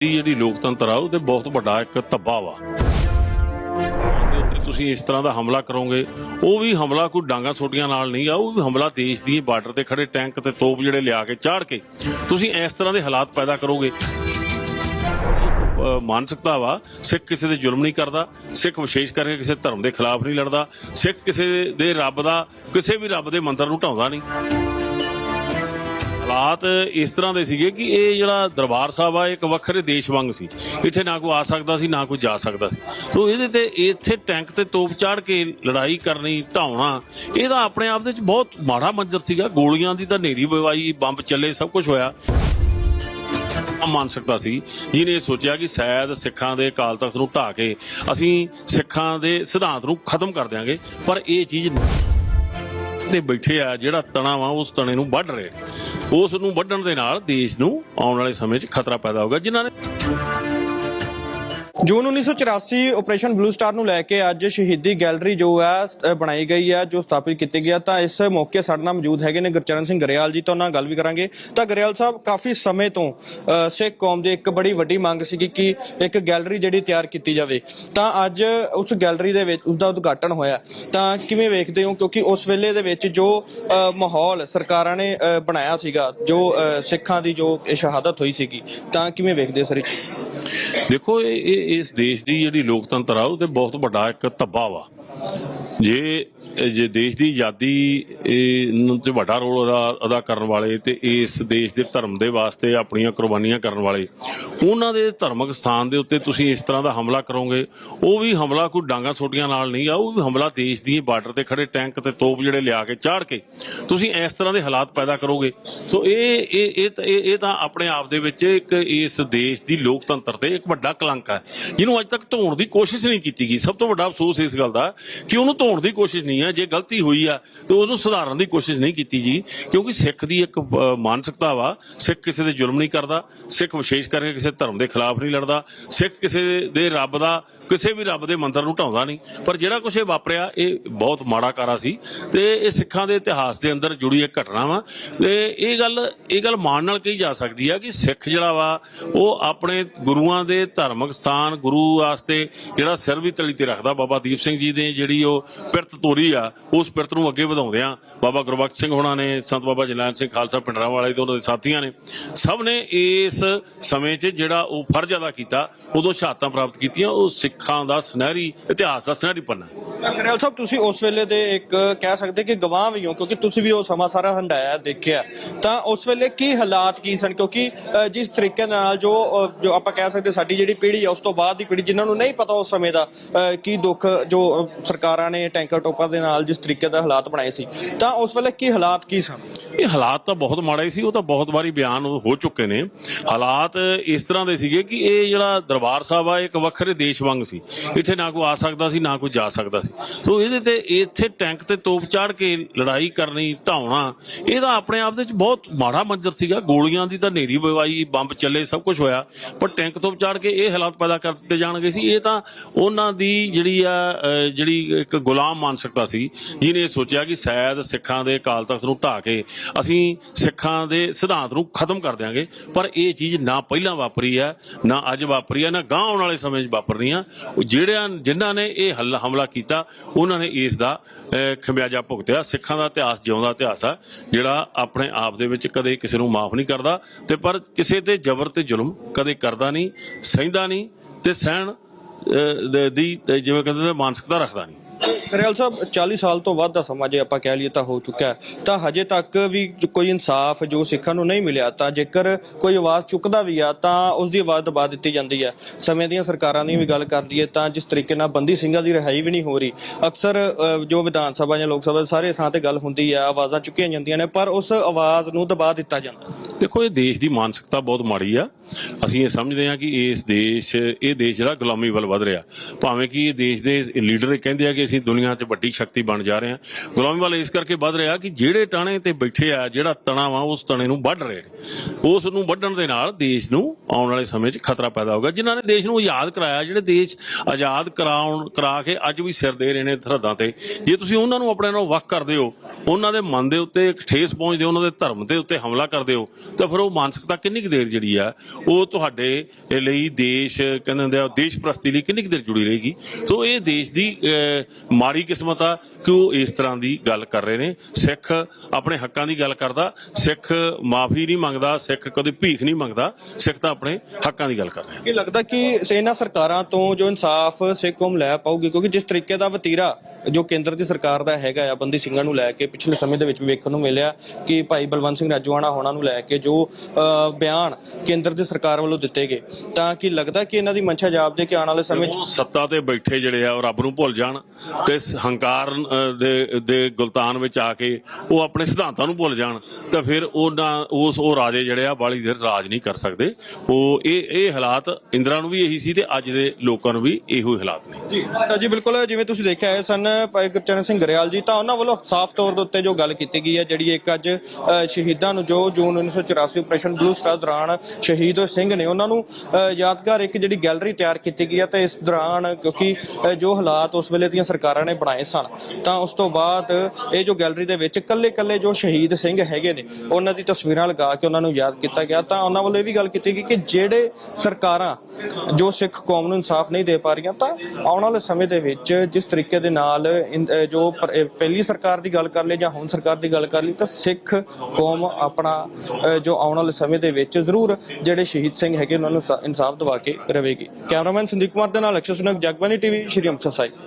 ਦੀ ਜਿਹੜੀ ਲੋਕਤੰਤਰ ਆ, ਉਹਦੇ ਬਹੁਤ ਵੱਡਾ ਇੱਕ ਧੱਬਾ ਵਾ। ਦੇ ਉੱਤੇ ਤੁਸੀਂ ਇਸ ਤਰ੍ਹਾਂ ਦਾ ਹਮਲਾ ਕਰੋਗੇ, ਉਹ ਵੀ ਹਮਲਾ ਕੋਈ ਡਾਂਗਾ ਸੋਟੀਆਂ ਨਾਲ ਨਹੀਂ ਆ, ਉਹ ਵੀ ਹਮਲਾ ਦੇਸ਼ ਦੀ ਬਾਰਡਰ ਤੇ ਖੜੇ ਟੈਂਕ ਤੇ ਤੋਪ ਜਿਹੜੇ ਲਿਆ ਕੇ ਚਾੜ ਕੇ ਤੁਸੀਂ ਇਸ ਤਰ੍ਹਾਂ ਦੇ ਹਾਲਾਤ ਪੈਦਾ ਕਰੋਗੇ। ਮਾਨਸਿਕਤਾ ਵਾ, ਸਿੱਖ ਕਿਸੇ ਦੇ ਜ਼ੁਲਮ ਨਹੀਂ ਕਰਦਾ, ਸਿੱਖ ਵਿਸ਼ੇਸ਼ ਕਰਕੇ ਕਿਸੇ ਧਰਮ ਦੇ ਖਿਲਾਫ ਨਹੀਂ ਲੜਦਾ, ਸਿੱਖ ਕਿਸੇ ਦੇ ਰੱਬ ਦਾ, ਕਿਸੇ ਵੀ ਰੱਬ ਦੇ ਮੰਤਰ ਨੂੰ ਢਾਉਂਦਾ ਨਹੀਂ। ਹਾਲਾਤ ਇਸ ਤਰ੍ਹਾਂ ਦੇ ਸੀਗੇ ਕਿ ਇਹ ਜਿਹੜਾ ਦਰਬਾਰ ਸਾਹਿਬ ਆ ਇੱਕ ਵੱਖਰੇ ਦੇਸ਼ ਵਾਂਗ ਸੀ। ਇੱਥੇ ਨਾ ਕੋਈ ਆ ਸਕਦਾ ਸੀ, ਨਾ ਕੋਈ ਜਾ ਸਕਦਾ ਸੀ। ਸੋ ਇਹਦੇ ਤੇ ਇੱਥੇ ਟੈਂਕ ਤੇ ਤੋਪ ਚਾੜ ਕੇ ਲੜਾਈ ਕਰਨੀ ਢਾਉਣਾ ਇਹਦਾ ਆਪਣੇ ਆਪ ਦੇ ਵਿੱਚ ਬਹੁਤ ਮਾੜਾ ਮੰਜ਼ਰ ਸੀਗਾ। ਗੋਲੀਆਂ ਦੀ ਤਾਂ ਨੇਰੀ ਬਵਾਈ ਬੰਬ ਚੱਲੇ, ਸਭ ਕੁਝ ਹੋਇਆ। ਆਮ ਮਾਨਸਿਕਤਾ ਸੀ, ਜਿਹਨੇ ਸੋਚਿਆ ਕਿ ਸ਼ਾਇਦ ਸਿੱਖਾਂ ਦੇ ਅਕਾਲ ਤਖਤ ਨੂੰ ਢਾ ਕੇ ਅਸੀਂ ਸਿੱਖਾਂ ਦੇ ਸਿਧਾਂਤ ਨੂੰ ਖਤਮ ਕਰ ਦਿਆਂਗੇ। ਪਰ ਇਹ ਚੀਜ਼ ਤੇ ਬੈਠੇ ਆ, ਜਿਹੜਾ ਤਣਾ ਵਾ, ਉਸ ਤਣੇ ਨੂੰ ਵੱਢ ਰਹੇ ਉਸ ਨੂੰ ਵੱਢਣ ਦੇ ਨਾਲ ਦੇਸ਼ ਨੂੰ ਆਉਣ ਵਾਲੇ ਸਮੇਂ 'ਚ ਖਤਰਾ ਪੈਦਾ ਹੋਊਗਾ, ਜਿਨ੍ਹਾਂ ਨੇ ਜੂਨ 1984 ਆਪਰੇਸ਼ਨ ਬਲੂ ਸਟਾਰ ਨੂੰ ਲੈ ਕੇ ਅੱਜ ਸ਼ਹੀਦੀ ਗੈਲਰੀ ਜੋ ਹੈ ਬਣਾਈ ਗਈ ਹੈ, ਜੋ ਸਥਾਪਿਤ ਕੀਤੀ ਗਈ ਹੈ। ਤਾਂ ਇਸ ਮੌਕੇ ਸਾਡੇ ਨਾਲ ਮੌਜੂਦ ਹੈਗੇ ਨੇ ਗੁਰਚਰਨ ਸਿੰਘ ਗਰੇਵਾਲ ਜੀ, ਤੋਂ ਨਾਲ ਗੱਲ ਵੀ ਕਰਾਂਗੇ। ਤਾਂ ਗਰੇਵਾਲ ਸਾਹਿਬ, ਕਾਫੀ ਸਮੇਂ ਤੋਂ ਸਿੱਖ ਕੌਮ ਦੀ ਇੱਕ ਬੜੀ ਵੱਡੀ ਮੰਗ ਸੀਗੀ ਕਿ ਇੱਕ ਗੈਲਰੀ ਜਿਹੜੀ ਤਿਆਰ ਕੀਤੀ ਜਾਵੇ। ਤਾਂ ਅੱਜ ਉਸ ਗੈਲਰੀ ਦੇ ਵਿੱਚ ਉਸ ਦਾ ਉਦਘਾਟਨ ਹੋਇਆ ਤਾਂ ਕਿਵੇਂ ਵੇਖਦੇ ਹੋ? ਕਿਉਂਕਿ ਉਸ ਵੇਲੇ ਦੇ ਵਿੱਚ ਜੋ ਮਾਹੌਲ ਸਰਕਾਰਾਂ ਨੇ ਬਣਾਇਆ ਸੀਗਾ, ਜੋ ਸਿੱਖਾਂ ਦੀ ਜੋ ਸ਼ਹਾਦਤ ਹੋਈ ਸੀਗੀ, ਤਾਂ ਕਿਵੇਂ ਵੇਖਦੇ ਹੋ ਸਰ ਇਹ ਦੇਖੋ, ਇਹ, ਇਹ- ਇਸ ਦੇਸ਼ ਦੀ ਜਿਹੜੀ ਲੋਕਤੰਤਰ ਆ, ਉਹ ਉਹਦੇ ਬਹੁਤ ਵੱਡਾ ਇੱਕ ਧੱਬਾ ਵਾ। ਜੇ ਜੇ ਦੇਸ਼ ਦੀ ਆਜ਼ਾਦੀ ਨੂੰ ਤੇ ਵੱਡਾ ਰੋਲ ਅਦਾ ਅਦਾ ਕਰਨ ਵਾਲੇ ਤੇ ਇਸ ਦੇਸ਼ ਦੇ ਧਰਮ ਦੇ ਵਾਸਤੇ ਆਪਣੀਆਂ ਕੁਰਬਾਨੀਆਂ ਕਰਨ ਵਾਲੇ, ਉਹਨਾਂ ਦੇ ਧਾਰਮਿਕ ਸਥਾਨ ਦੇ ਉੱਤੇ ਤੁਸੀਂ ਇਸ ਤਰ੍ਹਾਂ ਦਾ ਹਮਲਾ ਕਰੋਗੇ? ਉਹ ਵੀ ਹਮਲਾ ਕੋਈ ਡਾਂਗਾ ਸੋਟੀਆਂ ਨਾਲ ਨਹੀਂ ਆ, ਉਹ ਵੀ ਹਮਲਾ ਦੇਸ਼ ਦੀ ਬਾਰਡਰ ਤੇ ਖੜੇ ਟੈਂਕ ਤੇ ਤੋਪ ਜਿਹੜੇ ਲਿਆ ਕੇ ਚਾੜ ਕੇ ਤੁਸੀਂ ਇਸ ਤਰ੍ਹਾਂ ਦੇ ਹਾਲਾਤ ਪੈਦਾ ਕਰੋਗੇ? ਸੋ ਇਹ ਇਹ ਇਹ ਤਾਂ- ਇਹ ਇਹ ਤਾਂ ਆਪਣੇ ਆਪ ਦੇ ਵਿੱਚ ਇੱਕ ਇਸ ਦੇਸ਼ ਦੀ ਲੋਕਤੰਤਰ ਤੇ ਇੱਕ ਵੱਡਾ ਕਲੰਕ ਹੈ ਜਿਹਨੂੰ ਅੱਜ ਤੱਕ ਧੋਣ ਦੀ ਕੋਸ਼ਿਸ਼ ਨਹੀਂ ਕੀਤੀ ਗਈ। ਸਭ ਤੋਂ ਵੱਡਾ ਅਫਸੋਸ ਇਸ ਗੱਲ ਦਾ ਕਿ ਉਹਨੂੰ ਧੋਣ ਦੀ ਕੋਸ਼ਿਸ਼ ਨਹੀਂ ਹੈ, ਜੇ ਗਲਤੀ ਹੋਈ ਆ, ਤੇ ਉਹਨੂੰ ਸੁਧਾਰਨ ਦੀ ਕੋਸ਼ਿਸ਼ ਨਹੀਂ ਕੀਤੀ ਜੀ, ਕਿਉਂਕਿ ਸਿੱਖ ਦੀ ਇੱਕ ਮਾਨਸਿਕਤਾ ਵਾ, ਸਿੱਖ ਕਿਸੇ ਦੇ ਜ਼ੁਲਮ ਨਹੀਂ ਕਰਦਾ, ਸਿੱਖ ਵਿਸ਼ੇਸ਼ ਕਰਕੇ ਕਿਸੇ ਧਰਮ ਦੇ ਖਿਲਾਫ ਨਹੀਂ ਲੜਦਾ, ਸਿੱਖ ਕਿਸੇ ਦੇ ਰੱਬ ਦਾ, ਕਿਸੇ ਵੀ ਰੱਬ ਦੇ ਮੰਤਰ ਨੂੰ ਢਾਉਂਦਾ ਨਹੀਂ, ਪਰ ਜਿਹੜਾ ਕੁਝ ਇਹ ਵਾਪਰਿਆ, ਇਹ ਬਹੁਤ ਮਾੜਾ ਕਾਰਾ ਸੀ, ਤੇ ਇਹ ਸਿੱਖਾਂ ਦੇ ਇਤਿਹਾਸ ਦੇ ਅੰਦਰ ਜੁੜੀ ਇੱਕ ਘਟਨਾ ਵਾ, ਤੇ ਇਹ ਗੱਲ ਇਹ ਗੱਲ ਮਾਣ ਨਾਲ ਕਹੀ ਜਾ ਸਕਦੀ ਆ ਕਿ ਸਿੱਖ ਜਿਹੜਾ ਵਾ, ਉਹ ਆਪਣੇ ਗੁਰੂਆਂ ਦੇ ਧਾਰਮਿਕ ਸਥਾਨ, ਗੁਰੂ ਵਾਸਤੇ ਜਿਹੜਾ ਸਿਰ ਵੀ ਤਲੀ ਤੇ ਰੱਖਦਾ, ਬਾਬਾ ਦੀਪ ਸਿੰਘ ਜੀ ਦੇ, ਜਿਹੜੀ ਉਹ ਪਿਰਤ ਤੋਰੀ ਆ ਉਸ ਪਿਰਤ ਨੂੰ ਅੱਗੇ ਵਧਾਉਂਦੇ ਆ। ਬਾਬਾ ਗੁਰਬਖਸ਼ ਸਿੰਘ ਹੋਣਾ ਨੇ ਸੰਤ ਬਾਬਾ ਜਲਾਨ ਸਿੰਘ ਖਾਲਸਾ ਪਿੰਡਰਾਂ ਵਾਲੇ ਤੇ ਉਹਨਾਂ ਦੇ ਸਾਥੀਆਂ ਨੇ ਸਭ ਨੇ ਇਸ ਸਮੇਂ 'ਚ ਜਿਹੜਾ ਉਹ ਫਰਜ਼ ਅਦਾ ਕੀਤਾ ਉਦੋਂ ਸ਼ਹਾਦਤਾਂ ਪ੍ਰਾਪਤ ਕੀਤੀਆਂ ਉਹ ਸਿੱਖਾਂ ਦਾ ਸੁਨਹਿਰੀ ਇਤਿਹਾਸ ਦਾ ਸੁਨਹਿਰੀ ਪੰਨਾ ਹੈ। ਸਾਹਿਬ ਤੁਸੀਂ ਉਸ ਵੇਲੇ ਦੇ ਇੱਕ ਕਹਿ ਸਕਦੇ ਕਿ ਗਵਾਹ ਵੀ ਹੋ ਕਿਉਂਕਿ ਤੁਸੀਂ ਵੀ ਉਹ ਸਮਾਂ ਸਾਰਾ ਹੰਡਾਇਆ ਦੇਖਿਆ। ਤਾਂ ਉਸ ਵੇਲੇ ਕੀ ਹਾਲਾਤ ਕੀ ਸਨ? ਕਿਉਂਕਿ ਜਿਸ ਤਰੀਕੇ ਨਾਲ ਜੋ ਜੋ ਆਪਾਂ ਕਹਿ ਸਕਦੇ ਸਾਡੀ ਜਿਹੜੀ ਪੀੜ੍ਹੀ ਆ ਉਸ ਤੋਂ ਬਾਅਦ ਦੀ ਪੀੜ੍ਹੀ ਜਿਨ੍ਹਾਂ ਨੂੰ ਨਹੀਂ ਪਤਾ ਉਸ ਸਮੇਂ ਦਾ ਅ, ਕੀ ਦੁੱਖ ਜੋ ਸਰਕਾਰਾਂ ਨੇ ਟੈਂਕਰ ਟੋਪਾਂ ਦੇ ਨਾਲ ਜਿਸ ਤਰੀਕੇ ਦਾ ਹਾਲਾਤ ਬਣਾਏ ਸੀ, ਤਾਂ ਉਸ ਵੇਲੇ ਕੀ ਹਾਲਾਤ ਕੀ ਸਨ? ਇਹ ਹਾਲਾਤ ਤਾਂ ਬਹੁਤ ਮਾੜੇ ਸੀ, ਉਹ ਤਾਂ ਬਹੁਤ ਵਾਰੀ ਬਿਆਨ ਹੋ ਚੁੱਕੇ ਨੇ। ਹਾਲਾਤ ਇਸ ਤਰ੍ਹਾਂ ਦੇ ਸੀਗੇ ਕਿ ਇਹ ਜਿਹੜਾ ਦਰਬਾਰ ਸਾਹਿਬ ਆ ਇੱਕ ਵੱਖਰੇ ਦੇਸ਼ ਵਾਂਗ ਸੀ। ਇੱਥੇ ਨਾ ਕੋਈ ਆ ਸਕਦਾ ਸੀ, ਨਾ ਕੋਈ ਜਾ ਸਕਦਾ ਸੀ। ਸੋ ਇਹਦੇ ਤੇ ਇੱਥੇ ਟੈਂਕ ਤੇ ਤੋਪ ਚਾੜ ਕੇ ਲੜਾਈ ਕਰਨੀ ਧਾਉਣਾ ਇਹਦਾ ਆਪਣੇ ਆਪ ਦੇ ਵਿੱਚ ਬਹੁਤ ਮਾੜਾ ਮੰਜ਼ਰ ਸੀਗਾ। ਗੋਲੀਆਂ ਦੀ ਤਾਂ ਨੇਰੀ ਬਵਾਈ ਬੰਬ ਚੱਲੇ, ਸਭ ਕੁਝ ਹੋਇਆ। ਪਰ ਟੈਂਕ ਤੋਪ ਚਾੜ ਕੇ ਇਹ ਹਾਲਾਤ ਪੈਦਾ ਕਰ ਦਿੱਤੇ ਜਾਣਗੇ ਸੀ। ਇਹ ਤਾਂ ਉਹਨਾਂ ਦੀ ਜਿਹੜੀ ਆ ਜਿਹੜੀ ਇੱਕ ਗੁਲਾਮ ਮਾਨਸਿਕਤਾ ਸੀ, ਜਿਹਨੇ ਇਹ ਸੋਚਿਆ ਕਿ ਸ਼ਾਇਦ ਸਿੱਖਾਂ ਦੇ ਅਕਾਲ ਤਖਤ ਨੂੰ ਢਾ ਕੇ ਅਸੀਂ ਸਿੱਖਾਂ ਦੇ ਸਿਧਾਂਤ ਨੂੰ ਖਤਮ ਕਰ ਦਿਆਂਗੇ। ਪਰ ਇਹ ਚੀਜ਼ ਨਾ ਪਹਿਲਾਂ ਵਾਪਰੀ ਹੈ, ਨਾ ਅੱਜ ਵਾਪਰੀ ਹੈ, ਨਾ ਗਾਂ ਆਉਣ ਵਾਲੇ ਸਮੇਂ 'ਚ ਵਾਪਰਨੀ ਆ। ਜਿਹੜਿਆਂ, ਜਿਨ੍ਹਾਂ ਨੇ ਇਹ ਹੱਲ, ਹਮਲਾ ਕੀਤਾ, ਉਹਨਾਂ ਨੇ ਇਸ ਦਾ ਖਮਿਆਜਾ ਭੁਗਤਿਆ। ਸਿੱਖਾਂ ਦਾ ਇਤਿਹਾਸ ਜਿਉਂਦਾ ਇਤਿਹਾਸ ਆ, ਜਿਹੜਾ ਆਪਣੇ ਆਪ ਦੇ ਵਿੱਚ ਕਦੇ ਕਿਸੇ ਨੂੰ ਮਾਫ ਨਹੀਂ ਕਰਦਾ, ਤੇ ਪਰ ਕਿਸੇ ਤੇ ਜ਼ਬਰ ਤੇ ਜ਼ੁਲਮ ਕਦੇ ਕਰਦਾ ਨਹੀਂ, ਸਹਿੰਦਾ ਨਹੀਂ, ਤੇ ਸਹਿਣ ਦੀ ਜਿਵੇਂ ਕਹਿੰਦੇ ਮਾਨਸਿਕਤਾ ਰੱਖਦਾ ਨਹੀਂ। ਗਰੇਵਾਲ ਸਾਹਿਬ 40 ਸਾਲ ਤੋਂ ਵੱਧ ਦਾ ਸਮਾਂ ਜੇ ਆਪਾਂ ਕਹਿ ਲਈਏ ਤਾਂ ਹੋ ਚੁੱਕਾ ਹੈ। ਤਾਂ ਹਜੇ ਤੱਕ ਵੀ ਜੋ ਕੋਈ ਇਨਸਾਫ ਜੋ ਸਿੱਖਾਂ ਨੂੰ ਨਹੀਂ ਮਿਲਿਆ ਤਾਂ ਜੇਕਰ ਕੋਈ ਆਵਾਜ਼ ਚੁੱਕਦਾ ਵੀ ਆ ਤਾਂ ਉਸ ਦੀ ਆਵਾਜ਼ ਦਬਾ ਦਿੱਤੀ ਜਾਂਦੀ ਹੈ। ਸਮੇਂ ਦੀਆਂ ਸਰਕਾਰਾਂ ਦੀ ਵੀ ਗੱਲ ਕਰ ਲਈਏ ਤਾਂ ਜਿਸ ਤਰੀਕੇ ਨਾਲ ਬੰਦੀ ਸਿੰਘਾਂ ਦੀ ਰਿਹਾਈ ਵੀ ਨਹੀਂ ਹੋ ਰਹੀ ਅਕਸਰ ਅ, ਜੋ ਵਿਧਾਨ ਸਭਾ ਜਾਂ ਲੋਕ ਸਭਾ ਸਾਰੇ ਥਾਂ ਤੇ ਗੱਲ ਹੁੰਦੀ ਹੈ ਆਵਾਜ਼ਾਂ ਚੁੱਕੀਆਂ ਜਾਂਦੀਆਂ ਨੇ ਪਰ ਉਸ ਆਵਾਜ਼ ਨੂੰ ਦਬਾ ਦਿੱਤਾ ਜਾਂਦਾ। ਦੇਖੋ ਇਹ ਦੇਸ਼ ਦੀ ਮਾਨਸਿਕਤਾ ਬਹੁਤ ਮਾੜੀ ਆ। ਅਸੀਂ ਇਹ ਸਮਝਦੇ ਹਾਂ ਕਿ ਇਸ ਦੇਸ਼ ਇਹ ਦੇਸ਼ ਜਿਹੜਾ ਗੁਲਾਮੀ ਵੱਲ ਵਧ ਰਿਹਾ। ਭਾਵੇਂ ਕਿ ਇਹ ਦੇਸ਼ ਦੇ ਲੀਡਰ ਇਹ ਕਹਿੰਦੇ ਆ ਕਿ ਅਸੀਂ ਦੁਨੀਆ ਦੁਨੀਆ 'ਚ ਵੱਡੀ ਸ਼ਕਤੀ ਬਣ ਜਾ ਰਹੇ ਹਾਂ ਗੁਲਾਮੀ ਵਾਲੇ ਇਸ ਕਰਕੇ ਵੱਧ ਰਿਹਾ ਕਿ ਜਿਹੜੇ ਟਾਣੇ ਤੇ ਬੈਠੇ ਆ, ਜਿਹੜਾ ਤਣਾ ਵਾ, ਉਸ ਤਣੇ ਨੂੰ ਵੱਢ ਰਹੇ ਨੇ। ਉਸ ਨੂੰ ਵੱਢਣ ਦੇ ਨਾਲ ਦੇਸ਼ ਨੂੰ ਆਉਣ ਵਾਲੇ ਸਮੇਂ 'ਚ ਖਤਰਾ ਪੈਦਾ ਹੋਗਾ ਜਿਨ੍ਹਾਂ ਨੇ ਦੇਸ਼ ਨੂੰ ਆਜ਼ਾਦ ਕਰਾਇਆ, ਜਿਹੜੇ ਦੇਸ਼ ਆਜ਼ਾਦ ਕਰਾਉਣ, ਕਰਾ ਕੇ ਅੱਜ ਵੀ ਸਿਰ ਦੇ ਰਹੇ ਨੇ ਸਰਹੱਦਾਂ ਤੇ, ਜੇ ਤੁਸੀਂ ਉਹਨਾਂ ਨੂੰ ਆਪਣੇ ਨਾਲ ਵੱਖ ਕਰਦੇ ਹੋ, ਉਹਨਾਂ ਦੇ ਮਨ ਦੇ ਉੱਤੇ ਇੱਕ ਠੇਸ ਪਹੁੰਚਦੇ ਹੋ, ਉਹਨਾਂ ਦੇ ਧਰਮ ਦੇ ਉੱਤੇ ਹਮਲਾ ਕਰਦੇ ਹੋ, ਤਾਂ ਫਿਰ ਉਹ ਮਾਨਸਿਕਤਾ ਕਿੰਨੀ ਕੁ ਦੇਰ ਜਿਹੜੀ ਆ, ਉਹ ਤੁਹਾਡੇ ਲਈ ਦੇਸ਼, ਕਹਿੰਦੇ ਹੁੰਦੇ ਆ ਦੇਸ਼ ਪ੍ਰਸਤੀ ਲਈ ਕਿੰਨੀ ਕੁ ਦੇਰ ਜੁੜੀ ਰਹੇਗੀ? ਸੋ ਇਹ ਦੇਸ਼ ਦੀ ਮਾੜੀ ਕਿਸਮਤ ਆ ਕਿ ਉਹ ਇਸ ਤਰ੍ਹਾਂ ਦੀ ਗੱਲ ਕਰ ਰਹੇ ਨੇ। ਸਿੱਖ ਆਪਣੇ ਹੱਕਾਂ ਦੀ ਗੱਲ ਕਰਦਾ ਸਿੱਖ ਮਾਫੀ ਨਹੀਂ ਮੰਗਦਾ ਸਿੱਖ ਕਦੇ ਭੀਖ ਨਹੀਂ ਮੰਗਦਾ ਸਿੱਖ ਤਾਂ ਆਪਣੇ ਹੱਕਾਂ ਦੀ ਗੱਲ ਕਰ ਰਿਹਾ। ਕੀ ਲੱਗਦਾ ਕਿ ਇਹਨਾਂ ਸਰਕਾਰਾਂ ਤੋਂ ਜੋ ਇਨਸਾਫ ਸਿੱਖ ਕੌਮ ਲੈ ਪਾਊਗੀ ਕਿਉਂਕਿ ਜਿਸ ਤਰੀਕੇ ਦਾ ਵਤੀਰਾ ਜੋ ਕੇਂਦਰ ਦੀ ਸਰਕਾਰ ਦਾ ਹੈਗਾ ਆ ਬੰਦੀ ਸਿੰਘਾਂ ਨੂੰ ਲੈ ਕੇ ਪਿਛਲੇ ਸਮੇਂ ਦੇ ਵਿੱਚ ਵੇਖਣ ਨੂੰ ਮਿਲਿਆ ਕਿ ਭਾਈ ਬਲਵੰਤ ਸਿੰਘ ਰਾਜੂਆਣਾ ਹੋਣਾ ਨੂੰ ਲੈ ਕੇ ਜੋ ਬਿਆਨ ਕੇਂਦਰ ਦੀ ਸਰਕਾਰ ਵੱਲੋਂ ਦਿੱਤੇ ਗਏ ਤਾਂ ਕੀ ਲੱਗਦਾ ਕਿ ਇਹਨਾਂ ਦੀ ਮਨਸ਼ਾ ਜਾਪਦੇ ਕਿ ਆਉਣ ਵਾਲੇ ਸਮੇਂ 'ਚ ਉਹ ਸੱਤਾ ਤੇ ਬੈਠੇ ਜਿਹੜੇ ਆ ਉਹ ਰੱਬ ਨੂੰ ਭੁੱਲ ਜਾਣ ਤੇ ਇਸ ਹੰਕਾਰ ਦੇ ਦੇ ਗੁਲਤਾਨ ਵਿੱਚ ਆ ਕੇ ਉਹ ਆਪਣੇ ਸਿਧਾਂਤਾਂ ਨੂੰ ਭੁੱਲ ਜਾਣ ਤਾਂ ਫਿਰ ਉਹਨਾਂ ਉਸ ਉਹ ਰਾਜੇ ਜਿਹੜੇ ਆ ਬਾਲੀ ਦੇਰ ਰਾਜ ਨਹੀਂ ਕਰ ਸਕਦੇ। ਉਹ ਇਹ ਇਹ ਹਾਲਾਤ ਇੰਦਰਾ ਨੂੰ ਵੀ ਇਹੀ ਸੀ ਤੇ ਅੱਜ ਦੇ ਲੋਕਾਂ ਨੂੰ ਵੀ ਇਹੋ ਹੀ ਹਾਲਾਤ ਨੇ। ਜੀ ਤਾਂ ਜੀ ਬਿਲਕੁਲ ਜਿਵੇਂ ਤੁਸੀਂ ਦੇਖਿਆ ਹੈ ਸਨ ਭਾਈ ਗੁਰਚਰਨ ਸਿੰਘ ਗਰੇਵਾਲ ਜੀ ਤਾਂ ਉਹਨਾਂ ਵੱਲੋਂ ਸਾਫ਼ ਤੌਰ ਦੇ ਉੱਤੇ ਜੋ ਗੱਲ ਕੀਤੀ ਗਈ ਹੈ ਜਿਹੜੀ ਇੱਕ ਅੱਜ ਅ, ਸ਼ਹੀਦਾਂ ਨੂੰ ਜੋ ਜੂਨ 1984 ਆਪਰੇਸ਼ਨ ਬਲੂ ਸਟਾਰ ਦੌਰਾਨ ਸ਼ਹੀਦ ਸਿੰਘ ਨੇ ਉਹਨਾਂ ਨੂੰ ਅ, ਯਾਦਗਾਰ ਇੱਕ ਜਿਹੜੀ ਗੈਲਰੀ ਤਿਆਰ ਕੀਤੀ ਗਈ ਹੈ ਤੇ ਇਸ ਦੌਰਾਨ ਕਿਉਂਕਿ ਜੋ ਹਾਲਾਤ ਉਸ ਵੇਲੇ ਦੀਆਂ ਸਰਕਾਰਾਂ ਨੇ ਬਣਾਏ ਸਨ। ਤਾਂ ਉਸ ਤੋਂ ਬਾਅਦ ਇਹ ਜੋ ਗੈਲਰੀ ਦੇ ਵਿੱਚ ਕੱਲੇ ਕੱਲੇ ਜੋ ਸ਼ਹੀਦ ਸਿੰਘ ਹੈਗੇ ਨੇ, ਉਹਨਾਂ ਦੀ ਤਸਵੀਰਾਂ ਲਗਾ ਕੇ ਉਹਨਾਂ ਨੂੰ ਯਾਦ ਕੀਤਾ ਗਿਆ। ਤਾਂ ਉਹਨਾਂ ਵੱਲੋਂ ਇਹ ਵੀ ਗੱਲ ਕੀਤੀ ਗਈ ਕਿ ਜਿਹੜੇ ਸਰਕਾਰਾਂ ਜੋ ਸਿੱਖ ਕੌਮ ਨੂੰ ਇਨਸਾਫ ਨਹੀਂ ਦੇ ਪਾ ਰਹੀਆਂ, ਤਾਂ ਆਉਣ ਵਾਲੇ ਸਮੇਂ ਦੇ ਵਿੱਚ ਜਿਸ ਤਰੀਕੇ ਦੇ ਨਾਲ ਜੋ ਪਹਿਲੀ ਸਰਕਾਰ ਦੀ ਗੱਲ ਕਰ ਲਈ ਜਾਂ ਹੁਣ ਸਰਕਾਰ ਦੀ ਗੱਲ ਕਰ ਲਈ, ਤਾਂ ਸਿੱਖ ਕੌਮ ਆਪਣਾ ਜੋ ਆਉਣ ਵਾਲੇ ਸਮੇਂ ਦੇ ਵਿੱਚ ਜ਼ਰੂਰ ਜਿਹੜੇ ਸ਼ਹੀਦ ਸਿੰਘ ਹੈਗੇ, ਉਹਨਾਂ ਨੂੰ ਇਨਸਾਫ ਦਿਵਾ ਕੇ ਰਹੇਗੀ ਕੈਮਰਾਮੈਨ ਸੰਦੀਪ ਕੁਮਾਰ ਦੇ ਨਾਲ ਅਕਸ਼ਰ ਸੁਨਕ ਜਗਬਾਨੀ ਟੀਵੀ, ਸ਼੍ਰੀ ਅੰਮ੍ਰਿਤਸਰ ਸਾਹਿਬ।